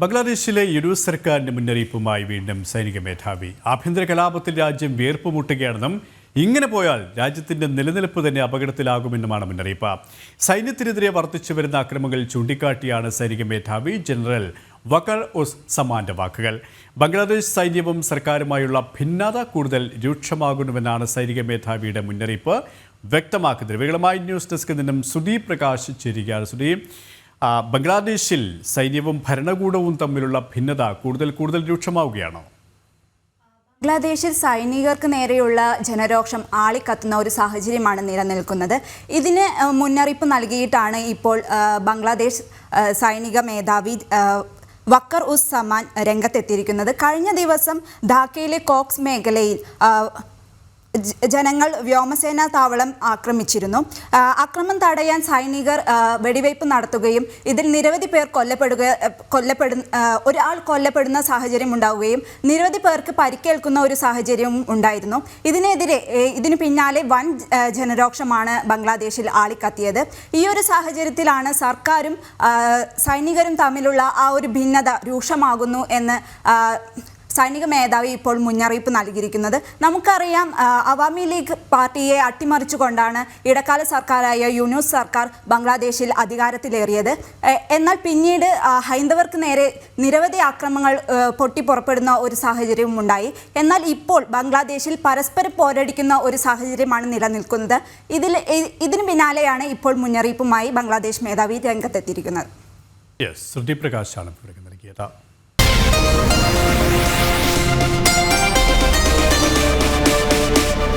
ബംഗ്ലാദേശിലെ യുഡു സർക്കാരിന്റെ മുന്നറിയിപ്പുമായി വീണ്ടും സൈനിക മേധാവി. ആഭ്യന്തര കലാപത്തിൽ രാജ്യം വീർപ്പുമുട്ടുകയാണെന്നും ഇങ്ങനെ പോയാൽ രാജ്യത്തിന്റെ നിലനിൽപ്പ് തന്നെ അപകടത്തിലാകുമെന്നുമാണ് മുന്നറിയിപ്പ്. സൈന്യത്തിനെതിരെ വർദ്ധിച്ചു വരുന്ന അക്രമങ്ങൾ ചൂണ്ടിക്കാട്ടിയാണ് സൈനിക മേധാവി ജനറൽ വക്കർ ഉസ് സമാന്റെ വാക്കുകൾ. ബംഗ്ലാദേശ് സൈന്യവും സർക്കാരുമായുള്ള ഭിന്നത കൂടുതൽ രൂക്ഷമാകുന്നുവെന്നാണ് സൈനിക മേധാവിയുടെ മുന്നറിയിപ്പ് വ്യക്തമാക്കുന്നത്. വികളമായി ന്യൂസ് ഡെസ്കിൽ നിന്നും സുദീപ് പ്രകാശ് ചേരുകയാണ്. സുദീപ് ബംഗ്ലാദേശിൽ സൈന്യവും ഭരണകൂടവും തമ്മിലുള്ള ഭിന്നത കൂടുതൽ കൂടുതൽ രൂക്ഷമാവുകയാണോ? ബംഗ്ലാദേശിൽ സൈനികർക്ക് നേരെയുള്ള ജനരോഷം ആളിക്കത്തുന്ന ഒരു സാഹചര്യമാണ് നിലനിൽക്കുന്നത്. ഇതിന് മുന്നറിയിപ്പ് നൽകിയിട്ടാണ് ഇപ്പോൾ ബംഗ്ലാദേശ് സൈനിക മേധാവി വക്കർ ഉസ് സമാൻ രംഗത്തെത്തിയിരിക്കുന്നത്. കഴിഞ്ഞ ദിവസം ധാക്കയിലെ കോക്സ് മേഖലയിൽ ജനങ്ങൾ വ്യോമസേനാ താവളം ആക്രമിച്ചിരുന്നു. അക്രമം തടയാൻ സൈനികർ വെടിവയ്പ് നടത്തുകയും ഇതിൽ നിരവധി പേർ കൊല്ലപ്പെടുക കൊല്ലപ്പെടു ഒരാൾ കൊല്ലപ്പെടുന്ന സാഹചര്യം ഉണ്ടാവുകയും നിരവധി പേർക്ക് പരിക്കേൽക്കുന്ന ഒരു സാഹചര്യവും ഉണ്ടായിരുന്നു. ഇതിനെതിരെ ഇതിനു പിന്നാലെ വൻ ജനരോക്ഷമാണ് ബംഗ്ലാദേശിൽ ആളിക്കത്തിയത്. ഈ ഒരു സാഹചര്യത്തിലാണ് സർക്കാരും സൈനികരും തമ്മിലുള്ള ആ ഒരു ഭിന്നത രൂക്ഷമാകുന്നു എന്ന് സൈനിക മേധാവി ഇപ്പോൾ മുന്നറിയിപ്പ് നൽകിയിരിക്കുന്നത്. നമുക്കറിയാം അവാമി ലീഗ് പാർട്ടിയെ അട്ടിമറിച്ചുകൊണ്ടാണ് ഇടക്കാല സർക്കാരായ യൂനൂസ് സർക്കാർ ബംഗ്ലാദേശിൽ അധികാരത്തിലേറിയത്. എന്നാൽ പിന്നീട് ഹൈന്ദവർക്ക് നേരെ നിരവധി ആക്രമങ്ങൾ പൊട്ടി പൊട്ടിപ്പുറപ്പെടുന്ന ഒരു സാഹചര്യവും ഉണ്ടായി. എന്നാൽ ഇപ്പോൾ ബംഗ്ലാദേശിൽ പരസ്പരം പോരടിക്കുന്ന ഒരു സാഹചര്യമാണ് നിലനിൽക്കുന്നത്. ഇതിൽ ഇതിനു പിന്നാലെയാണ് ഇപ്പോൾ മുന്നറിയിപ്പുമായി ബംഗ്ലാദേശ് മേധാവി രംഗത്തെത്തിയിരിക്കുന്നത്. യെസ് സുദീപ് പ്രകാശാണ് നൽകിയത്.